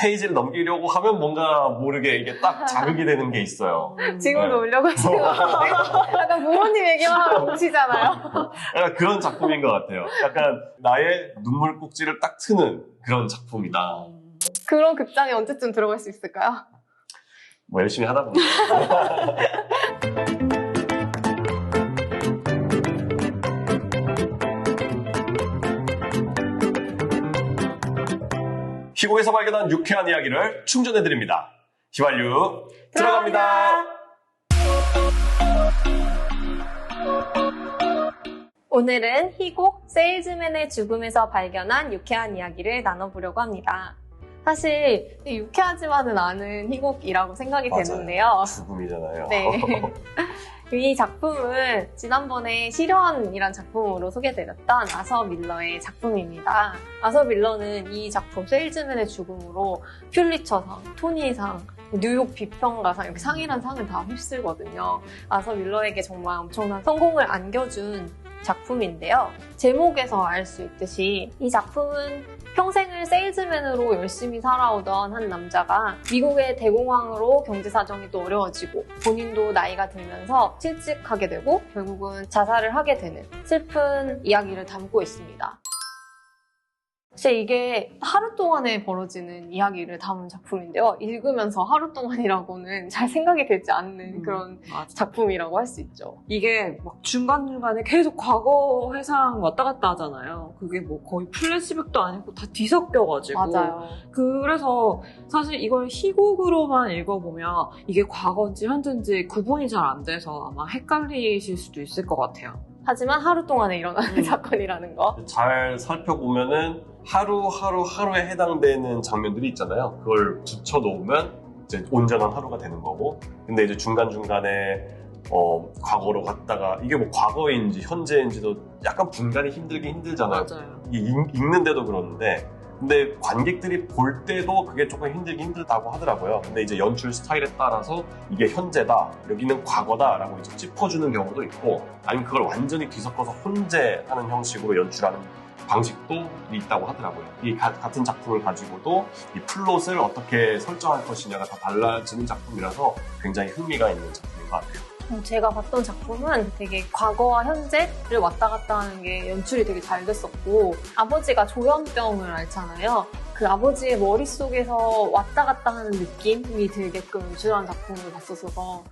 페이지를 넘기려고 하면 뭔가 모르게 이게 딱 자극이 되는 게 있어요. 지금도 네. 울려고 것 같아요. 약간 부모님 얘기만 하면 우시잖아요. 약간 그런 작품인 것 같아요. 약간 나의 눈물 꼭지를 딱 트는 그런 작품이다. 그런 극장에 언제쯤 들어갈 수 있을까요? 뭐 열심히 하다 보면. 희곡에서 발견한 유쾌한 이야기를 충전해드립니다. 휘발유 들어갑니다. 오늘은 희곡 세일즈맨의 죽음에서 발견한 유쾌한 이야기를 나눠보려고 합니다. 사실 유쾌하지만은 않은 희곡이라고 생각이 맞아요. 되는데요. 죽음이잖아요. 네. 이 작품은 지난번에 실현이란 작품으로 소개드렸던 아서 밀러의 작품입니다. 아서 밀러는 이 작품 세일즈맨의 죽음으로 퓰리처상, 토니상, 뉴욕 비평가상 이렇게 상이란 상을 다 휩쓸거든요. 아서 밀러에게 정말 엄청난 성공을 안겨준 작품인데요. 제목에서 알 수 있듯이 이 작품은 평생을 세일즈맨으로 열심히 살아오던 한 남자가 미국의 대공황으로 경제 사정이 또 어려워지고 본인도 나이가 들면서 실직하게 되고 결국은 자살을 하게 되는 슬픈 이야기를 담고 있습니다. 사실 이게 하루 동안에 벌어지는 이야기를 담은 작품인데요. 읽으면서 하루 동안이라고는 잘 생각이 되지 않는 음, 그런 맞아. 작품이라고 할 수 있죠. 이게 막 중간중간에 계속 과거 회상 왔다 갔다 하잖아요. 그게 뭐 거의 플래시백도 아니고 다 뒤섞여가지고. 맞아요. 그래서 사실 이걸 희곡으로만 읽어보면 이게 과거인지 현재인지 구분이 잘 안 돼서 아마 헷갈리실 수도 있을 것 같아요. 하지만 하루 동안에 일어나는 음. 사건이라는 거. 잘 살펴보면은 하루하루 하루에 해당되는 장면들이 있잖아요. 그걸 붙여놓으면 이제 온전한 하루가 되는 거고. 근데 이제 중간중간에 어, 과거로 갔다가 이게 뭐 과거인지 현재인지도 약간 분간이 힘들긴 힘들잖아요. 맞아요. 이 읽- 읽는데도 그러는데 근데 관객들이 볼 때도 그게 조금 힘들긴 힘들다고 하더라고요. 근데 이제 연출 스타일에 따라서 이게 현재다, 여기는 과거다라고 이제 짚어주는 경우도 있고 아니면 그걸 완전히 뒤섞어서 혼재하는 형식으로 연출하는 방식도 있다고 하더라고요. 이 가- 같은 작품을 가지고도 이 플롯을 어떻게 설정할 것이냐가 다 달라지는 작품이라서 굉장히 흥미가 있는 작품인 것 같아요. 음, 제가 봤던 작품은 되게 과거와 현재를 왔다 갔다 하는 게 연출이 되게 잘 됐었고 아버지가 조현병을 앓잖아요. 그 아버지의 머릿속에서 왔다 갔다 하는 느낌이 들게끔 연출한 작품을 봤었어서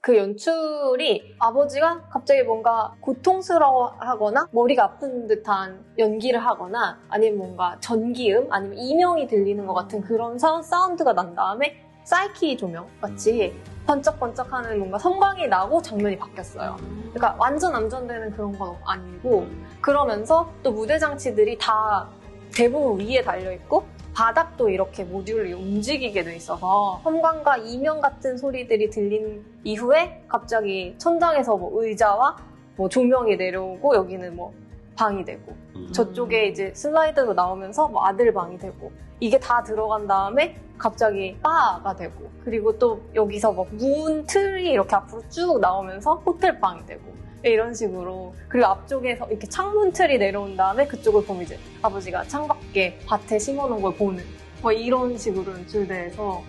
그 연출이 아버지가 갑자기 뭔가 고통스러워 하거나 머리가 아픈 듯한 연기를 하거나 아니면 뭔가 전기음 아니면 이명이 들리는 것 같은 그런 사- 사운드가 난 다음에 사이키 조명 같이 번쩍번쩍하는 뭔가 성광이 나고 장면이 바뀌었어요. 그러니까 완전 암전되는 그런 건 아니고 그러면서 또 무대 장치들이 다 대부분 위에 달려 있고 바닥도 이렇게 모듈이 움직이게 돼 있어서 험광과 이명 같은 소리들이 들린 이후에 갑자기 천장에서 뭐 의자와 뭐 조명이 내려오고 여기는 뭐 방이 되고 음. 저쪽에 이제 슬라이드로 나오면서 뭐 아들 방이 되고 이게 다 들어간 다음에 갑자기 바가 되고 그리고 또 여기서 뭐문 틀이 이렇게 앞으로 쭉 나오면서 호텔 방이 되고 이런 식으로 그리고 앞쪽에서 이렇게 창문 틀이 내려온 다음에 그쪽을 보면 이제 아버지가 창밖에 밭에 심어놓은 걸 보는 뭐 이런 식으로 연출돼서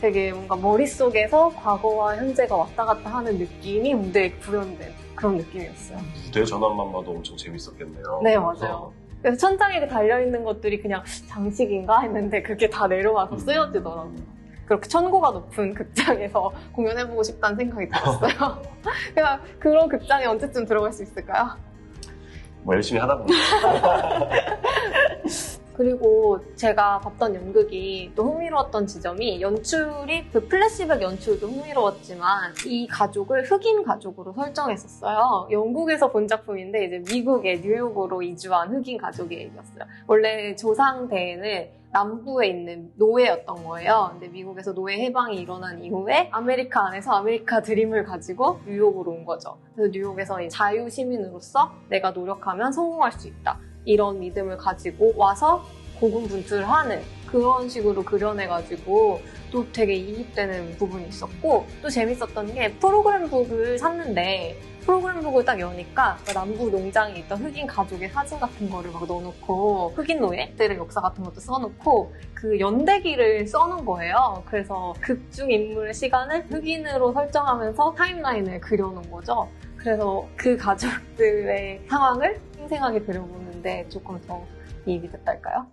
되게 뭔가 머릿속에서 과거와 현재가 왔다 갔다 하는 느낌이 무대에 구현된 그런 느낌이었어요. 무대 전환만 봐도 엄청 재밌었겠네요. 네, 맞아요. 그래서 천장에 달려있는 것들이 그냥 장식인가 했는데 그게 다 내려와서 쓰여지더라고요. 그렇게 천고가 높은 극장에서 공연해보고 싶다는 생각이 들었어요. 그냥 그런 극장에 언제쯤 들어갈 수 있을까요? 뭐 열심히 하다 보면 그리고 제가 봤던 연극이 또 흥미로웠던 지점이 연출이 그 플래시백 연출도 흥미로웠지만 이 가족을 흑인 가족으로 설정했었어요. 영국에서 본 작품인데 이제 미국의 뉴욕으로 이주한 흑인 가족의 얘기였어요. 원래 조상대에는 남부에 있는 노예였던 거예요. 근데 미국에서 노예 해방이 일어난 이후에 아메리카 안에서 아메리카 드림을 가지고 뉴욕으로 온 거죠. 그래서 뉴욕에서 자유 시민으로서 내가 노력하면 성공할 수 있다. 이런 믿음을 가지고 와서 고군분투를 하는 그런 식으로 그려내가지고 또 되게 이입되는 부분이 있었고 또 재밌었던 게 프로그램북을 샀는데 프로그램북을 딱 여니까 그 남부 농장에 있던 흑인 가족의 사진 같은 거를 막 넣어놓고 흑인 노예들의 역사 같은 것도 써놓고 그 연대기를 써놓은 거예요. 그래서 극중 인물의 시간을 흑인으로 설정하면서 타임라인을 그려놓은 거죠. 그래서 그 가족들의 상황을 생생하게 그려보는 데 조금 더 이입이 됐달까요?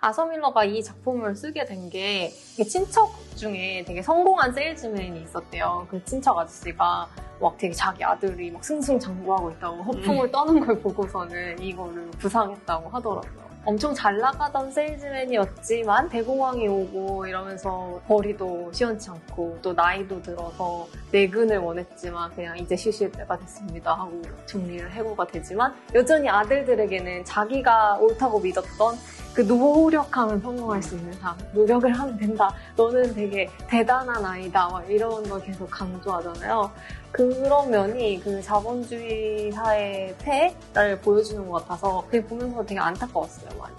아서밀러가 이 작품을 쓰게 된 게 친척 중에 되게 성공한 세일즈맨이 있었대요. 그 친척 아저씨가 막 되게 자기 아들이 막 승승장구하고 있다고 허풍을 떠는 걸 보고서는 이거를 부상했다고 하더라고요. 엄청 잘 나가던 세일즈맨이었지만 대공황이 오고 이러면서 벌이도 시원치 않고 또 나이도 들어서 내근을 원했지만 그냥 이제 쉬실 때가 됐습니다 하고 정리를 해고가 되지만 여전히 아들들에게는 자기가 옳다고 믿었던 그 노력하면 성공할 수 있는 삶, 노력을 하면 된다. 너는 되게 대단한 아이다. 막 이런 걸 계속 강조하잖아요. 그런 면이 그 자본주의 사회의 폐를 보여주는 것 같아서 되게 보면서 되게 안타까웠어요, 많이.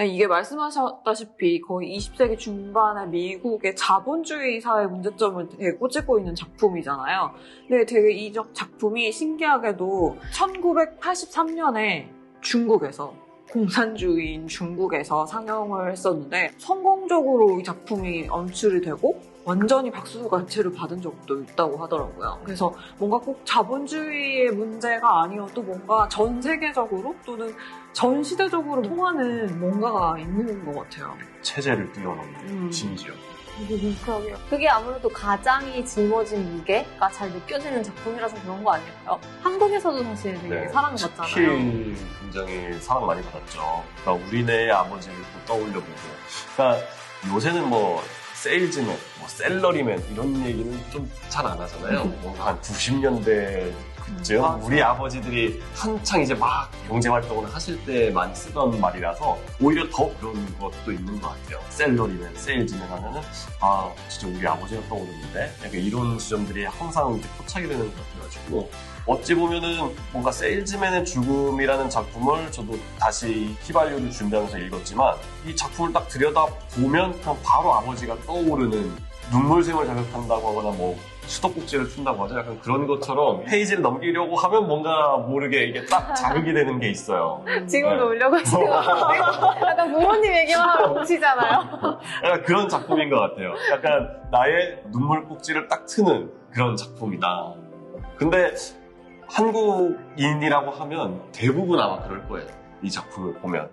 이게 말씀하셨다시피 거의 20세기 중반에 미국의 자본주의 사회 문제점을 되게 꼬집고 있는 작품이잖아요. 근데 되게 이 작품이 신기하게도 1983년에 중국에서 공산주의인 중국에서 상영을 했었는데 성공적으로 이 작품이 연출이 되고 완전히 박수갈채를 받은 적도 있다고 하더라고요. 그래서 뭔가 꼭 자본주의의 문제가 아니어도 뭔가 전 세계적으로 또는 전 시대적으로 통하는 뭔가가 있는 것 같아요. 체제를 뛰어넘는 음. 심지어. 그러게요. 그게 아무래도 가장이 짊어진 무게가 잘 느껴지는 작품이라서 그런 거 아닐까요? 한국에서도 사실 되게 네. 사랑받잖아요. 특히 굉장히 사랑 많이 받았죠. 그러니까 우리네 아버지를 또 떠올려보고. 그러니까 요새는 뭐 세일즈맨, 뭐 셀러리맨 이런 얘기는 좀 잘 안 하잖아요. 뭔가 한 90년대 그쯤 맞아. 우리 아버지들이 한창 이제 막 경제 활동을 하실 때 많이 쓰던 말이라서 오히려 더 그런 것도 있는 것 같아요. 셀러리맨, 세일즈맨 하면은 아 진짜 우리 아버지가 떠오르는데 약간 이런 지점들이 항상 이제 포착이 되는 것 같아가지고 어찌 보면은 뭔가 세일즈맨의 죽음이라는 작품을 저도 다시 휘발유를 준비하면서 읽었지만 이 작품을 딱 들여다 보면 그냥 바로 아버지가 떠오르는 눈물샘을 자극한다고 하거나 뭐 수도꼭지를 춘다고 하죠. 약간 그런 것처럼 페이지를 넘기려고 하면 뭔가 모르게 이게 딱 자극이 되는 게 있어요. 지금도 네. 울려고 같아요. 약간 부모님 얘기만 하면 우시잖아요. 약간 그런 작품인 것 같아요. 약간 나의 눈물 꼭지를 딱 트는 그런 작품이다. 근데 한국인이라고 하면 대부분 아마 그럴 거예요. 이 작품을 보면.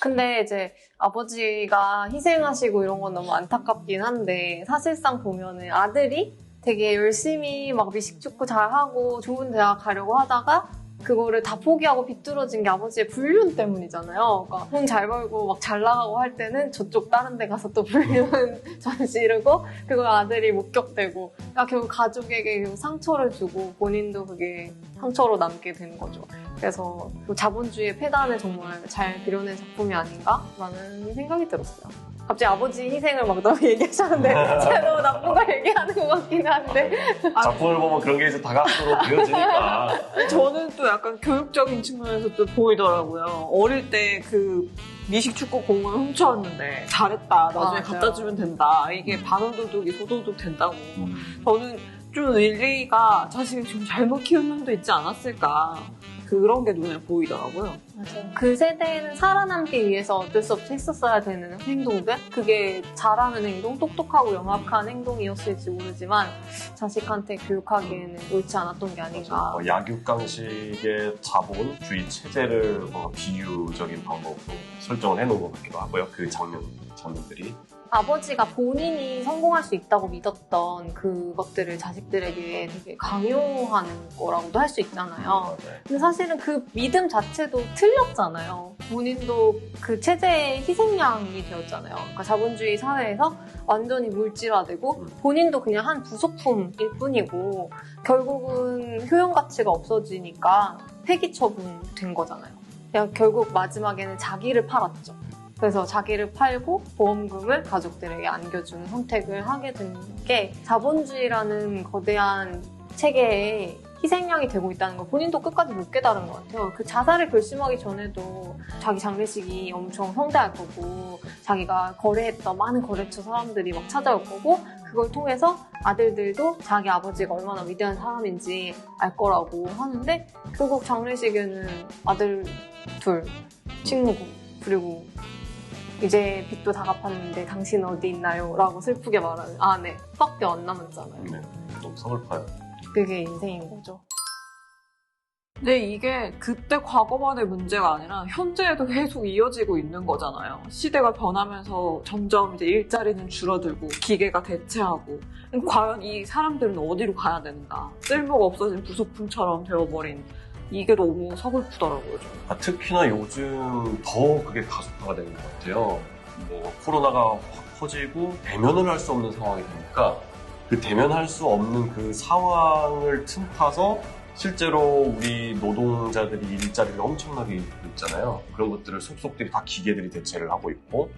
근데 이제 아버지가 희생하시고 이런 건 너무 안타깝긴 한데 사실상 보면은 아들이 되게 열심히 막 미식축구 잘하고 좋은 대학 가려고 하다가 그거를 다 포기하고 비뚤어진 게 아버지의 불륜 때문이잖아요. 그러니까 돈 잘 벌고 막 잘 나가고 할 때는 저쪽 다른 데 가서 또 불륜 전시르고 그리고 아들이 목격되고 그러니까 결국 가족에게 상처를 주고 본인도 그게 상처로 남게 되는 거죠. 그래서 그 자본주의의 폐단을 정말 잘 그려낸 작품이 아닌가라는 생각이 들었어요. 갑자기 아버지 희생을 막 너무 얘기하셨는데 제가 너무 나쁜 걸 얘기하는 것 같긴 한데 작품을 보면 그런 게 이제 다각도로 그려지니까. 저는 또 약간 교육적인 측면에서 또 보이더라고요. 어릴 때 그 미식 축구 공을 훔쳐왔는데 잘했다. 나중에 맞아요. 갖다 주면 된다. 이게 반원도둑이 소도둑 된다고. 저는 좀 일리가 자식을 좀 잘못 키운 면도 있지 않았을까. 그런 게 눈에 보이더라고요. 그 세대에는 살아남기 위해서 어쩔 수 없이 했었어야 되는 행동들 그게 잘하는 행동, 똑똑하고 영악한 행동이었을지 모르지만 자식한테 교육하기에는 옳지 않았던 게 아닌가 뭐 약육강식의 자본주의 체제를 뭔가 비유적인 방법으로 설정을 해놓은 것 같기도 하고요. 그 장면, 장면들이. 아버지가 본인이 성공할 수 있다고 믿었던 그것들을 자식들에게 되게 강요하는 거라고도 할 수 있잖아요. 네. 근데 사실은 그 믿음 자체도 틀렸잖아요. 본인도 그 체제의 희생양이 되었잖아요. 그러니까 자본주의 사회에서 완전히 물질화되고 본인도 그냥 한 부속품일 뿐이고 결국은 효용 가치가 없어지니까 폐기 처분된 거잖아요. 그냥 결국 마지막에는 자기를 팔았죠. 그래서 자기를 팔고 보험금을 가족들에게 안겨주는 선택을 하게 된 게 자본주의라는 거대한 체계에 희생양이 되고 있다는 걸 본인도 끝까지 못 깨달은 것 같아요. 그 자살을 결심하기 전에도 자기 장례식이 엄청 성대할 거고 자기가 거래했던 많은 거래처 사람들이 막 찾아올 거고 그걸 통해서 아들들도 자기 아버지가 얼마나 위대한 사람인지 알 거라고 하는데 결국 장례식에는 아들 둘, 친구 그리고 이제 빚도 다 갚았는데 당신 어디 있나요? 라고 슬프게 말하는 아내 밖에 안 남았잖아요. 네, 너무 서글퍼요. 그게 인생인 거죠. 근데 이게 그때 과거만의 문제가 아니라 현재에도 계속 이어지고 있는 거잖아요. 시대가 변하면서 점점 이제 일자리는 줄어들고 기계가 대체하고 과연 이 사람들은 어디로 가야 되는가? 쓸모가 없어진 부속품처럼 되어버린 이게 너무 서글프더라고요. 아, 특히나 요즘 더 그게 가속화가 되는 것 같아요. 뭐 코로나가 확 퍼지고 대면을 할 수 없는 상황이 되니까 그 대면할 수 없는 그 상황을 틈타서 실제로 우리 노동자들이 일자리를 엄청나게 잃고 있잖아요. 그런 것들을 속속들이 다 기계들이 대체를 하고 있고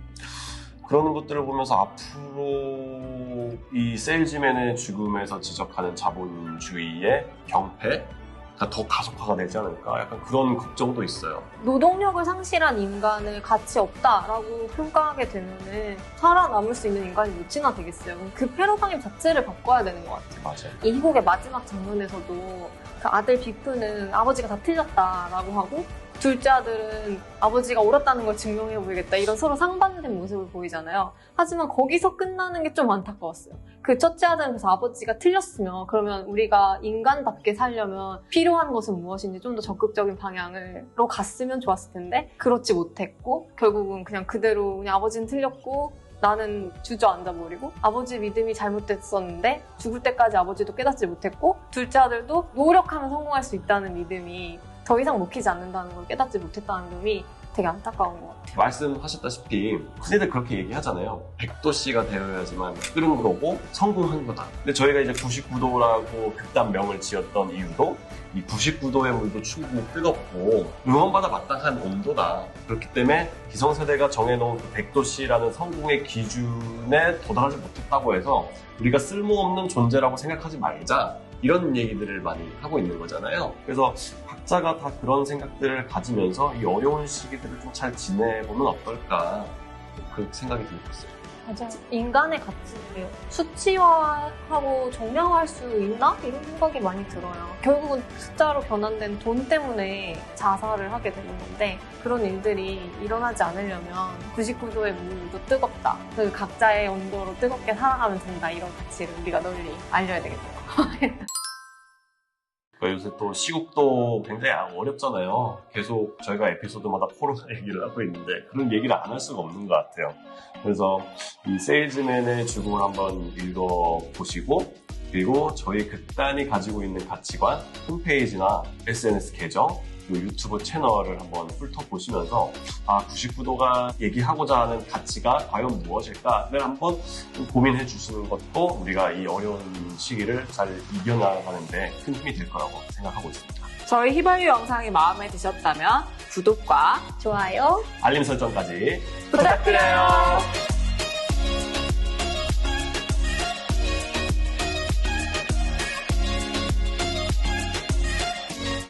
그러는 것들을 보면서 앞으로 이 세일즈맨의 죽음에서 지적하는 자본주의의 경패 더 가속화가 되지 않을까 약간 그런 걱정도 있어요. 노동력을 상실한 인간을 가치 없다라고 평가하게 되면은 살아남을 수 있는 인간이 몇이나 되겠어요. 그 패러다임 자체를 바꿔야 되는 것 같아요. 맞아요. 이 희곡의 마지막 장면에서도 그 아들 빅프는 아버지가 다 틀렸다라고 하고 둘째 아들은 아버지가 옳았다는 걸 증명해 보이겠다 이런 서로 상반된 모습을 보이잖아요. 하지만 거기서 끝나는 게 좀 안타까웠어요. 그 첫째 아들은 그래서 아버지가 틀렸으면 그러면 우리가 인간답게 살려면 필요한 것은 무엇인지 좀 더 적극적인 방향으로 갔으면 좋았을 텐데 그렇지 못했고 결국은 그냥 그대로 그냥 아버지는 틀렸고 나는 주저앉아 버리고 아버지 믿음이 잘못됐었는데 죽을 때까지 아버지도 깨닫지 못했고 둘째 아들도 노력하면 성공할 수 있다는 믿음이 더 이상 먹히지 않는다는 걸 깨닫지 못했다는 점이 되게 안타까운 것 같아요. 말씀하셨다시피 흔히들 그렇게 얘기하잖아요. 100도씨가 되어야지만 끓은 거고 성공한 거다. 근데 저희가 이제 99도라고 극단 명을 지었던 이유도 이 99도의 물도 충분히 뜨겁고 응원받아 마땅한 온도다. 그렇기 때문에 기성세대가 정해놓은 그 100도씨라는 성공의 기준에 도달하지 못했다고 해서 우리가 쓸모없는 존재라고 생각하지 말자. 이런 얘기들을 많이 하고 있는 거잖아요. 그래서 각자가 다 그런 생각들을 가지면서 이 어려운 시기들을 좀 잘 지내보면 어떨까 그 생각이 들고 있어요. 맞아요. 인간의 가치를 수치화하고 정량화할 수 있나? 이런 생각이 많이 들어요. 결국은 숫자로 변환된 돈 때문에 자살을 하게 되는 건데 그런 일들이 일어나지 않으려면 99도의 물도 뜨겁다. 그 각자의 온도로 뜨겁게 살아가면 된다. 이런 가치를 우리가 널리 알려야 되겠네요. 그러니까 요새 또 시국도 굉장히 어렵잖아요. 계속 저희가 에피소드마다 코로나 얘기를 하고 있는데 그런 얘기를 안 할 수가 없는 것 같아요. 그래서 이 세일즈맨의 죽음을 한번 읽어보시고 그리고 저희 극단이 가지고 있는 가치관 홈페이지나 SNS 계정 그리고 유튜브 채널을 한번 훑어보시면서 아 99도가 얘기하고자 하는 가치가 과연 무엇일까를 한번 좀 고민해 주시는 것도 우리가 이 어려운 시기를 잘 이겨나가는데 큰 힘이 될 거라고 생각하고 있습니다. 저희 휘발유 영상이 마음에 드셨다면 구독과 좋아요. 알림 설정까지 부탁드려요.